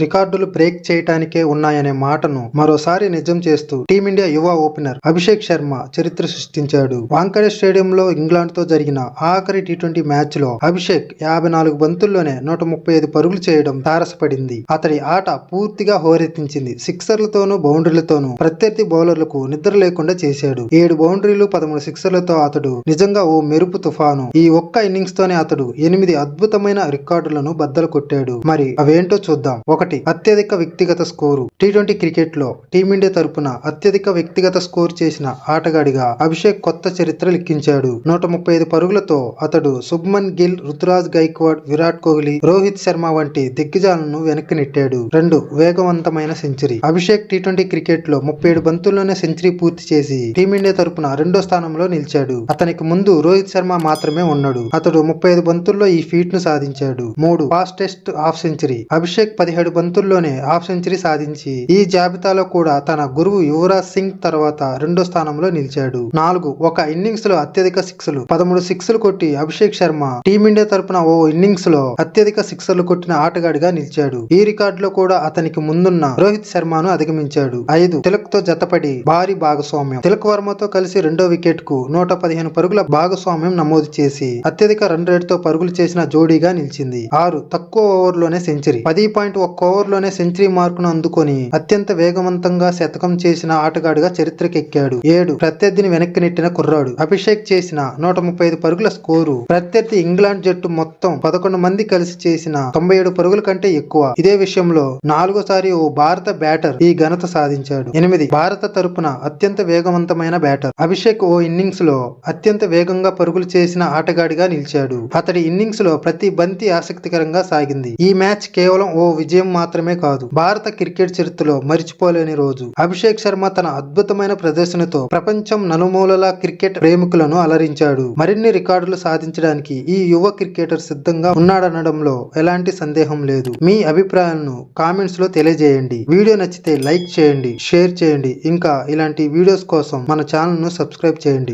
రికార్డులు బ్రేక్ చేయటానికే ఉన్నాయనే మాటను మరోసారి నిజం చేస్తూ టీమిండియా యువ ఓపెనర్ అభిషేక్ శర్మ చరిత్ర సృష్టించాడు. వాంకడే స్టేడియంలో ఇంగ్లాండ్తో జరిగిన ఆఖరి టీ ట్వంటీ మ్యాచ్లో అభిషేక్ యాభై నాలుగు బంతుల్లోనే నూట ముప్పై ఐదు పరుగులు చేయడం తారసపడింది. అతడి ఆట పూర్తిగా హోరెత్తించింది. సిక్సర్లతోనూ బౌండరీలతోనూ ప్రత్యర్థి బౌలర్లకు నిద్ర లేకుండా చేశాడు. ఏడు బౌండరీలు పదమూడు సిక్సర్లతో అతడు నిజంగా ఓ మెరుపు తుఫాను. ఈ ఒక్క ఇన్నింగ్స్ తోనే అతడు ఎనిమిది అద్భుతమైన రికార్డులను బద్దలు కొట్టాడు. మరి అవేంటో చూద్దాం. ఒకటి అత్యధిక వ్యక్తిగత స్కోరు. టీ ట్వంటీ క్రికెట్లో టీమిండియా తరపున అత్యధిక వ్యక్తిగత స్కోర్ చేసిన ఆటగాడిగా అభిషేక్ కొత్త చరిత్ర లిఖించాడు నూట ముప్పై ఐదు పరుగులతో అతడు శుభ్మన్ గిల్ రుతురాజ్ గైక్వాడ్ విరాట్ కోహ్లీ రోహిత్ శర్మ వంటి దిగ్గజాలను వెనక్కి నెట్టాడు. రెండు వేగవంతమైన సెంచరీ. అభిషేక్ టీ ట్వంటీ క్రికెట్లో ముప్పై ఏడు బంతుల్లోనే సెంచరీ పూర్తి చేసి టీమిండియా తరపున రెండో స్థానంలో నిలిచాడు. అతనికి ముందు రోహిత్ శర్మ మాత్రమే ఉన్నాడు. అతడు ముప్పై ఐదు బంతుల్లో ఈ ఫీట్ను సాధించాడు. మూడు ఫాస్టెస్ట్ హాఫ్ సెంచరీ. అభిషేక్ పదిహేడు బంతుల్లోనే హాఫ్ సెంచరీ సాధించి ఈ జాబితాలో కూడా తన గురువు యువరాజ్ సింగ్ తర్వాత రెండో స్థానంలో నిలిచాడు. నాలుగు ఒక ఇన్నింగ్స్లో అత్యధిక సిక్స్లు. పదమూడు సిక్స్లు కొట్టి అభిషేక్ శర్మ టీమిండియా తరపున ఓ ఇన్నింగ్స్లో అత్యధిక సిక్సర్లు కొట్టిన ఆటగాడిగా నిలిచాడు. ఈ రికార్డులో కూడా అతనికి ముందున్న రోహిత్ శర్మను అధిగమించాడు. ఐదు తిలక్తో జతపడి భారీ భాగస్వామ్యం. తిలక్ వర్మతో కలిసి రెండో వికెట్కు నూట పదిహేను పరుగుల భాగస్వామ్యం నమోదు చేసి అత్యధిక రన్ రేట్తో పరుగులు చేసిన జోడీగా నిలిచింది. ఆరు తక్కువ ఓవర్లోనే సెంచరీ. పది పాయింట్ ఒక్క ఓవర్లోనే సెంచరీ మార్కును అందుకొని అత్యంత వేగవంతంగా శతకం చేసిన ఆటగాడిగా చరిత్రకెక్కాడు. ఏడు ప్రత్యర్థిని వెనక్కి నెట్టిన కుర్రాడు. అభిషేక్ చేసిన నూట ముప్పై ఐదు పరుగుల స్కోరు. ప్రత్యర్థి ఇంగ్లాండ్ జట్టు మొత్తం పదకొండు మంది కలిసి చేసిన తొంభై ఏడు పరుగుల కంటే ఎక్కువ. ఇదే విషయంలో నాలుగోసారి ఓ భారత బ్యాటర్ ఈ ఘనత సాధించాడు. ఎనిమిది భారత తరపున అత్యంత వేగవంతమైన బ్యాటర్. అభిషేక్ ఓ ఇన్నింగ్స్లో అత్యంత వేగంగా పరుగులు చేసిన ఆటగాడిగా నిలిచాడు. అతడి ఇన్నింగ్స్లో ప్రతి బంతి ఆసక్తికరంగా సాగింది. ఈ మ్యాచ్ కేవలం ఓ విజయం మాత్రమే కాదు. భారత క్రికెట్ చరిత్రలో మరిచిపోలేని రోజు. అభిషేక్ శర్మ తన అద్భుతమైన ప్రదర్శనతో ప్రపంచం నలుమూలల క్రికెట్ ప్రేమికులను అలరించాడు. మరిన్ని రికార్డులు సాధించడానికి ఈ యువ క్రికెటర్ సిద్ధంగా ఉన్నాడనడంలో ఎలాంటి సందేహం లేదు. మీ అభిప్రాయాలను కామెంట్స్లో తెలియజేయండి. వీడియో నచ్చితే లైక్ చేయండి షేర్ చేయండి. ఇంకా ఇలాంటి వీడియోస్ కోసం మన ఛానల్ను సబ్స్క్రైబ్ చేయండి.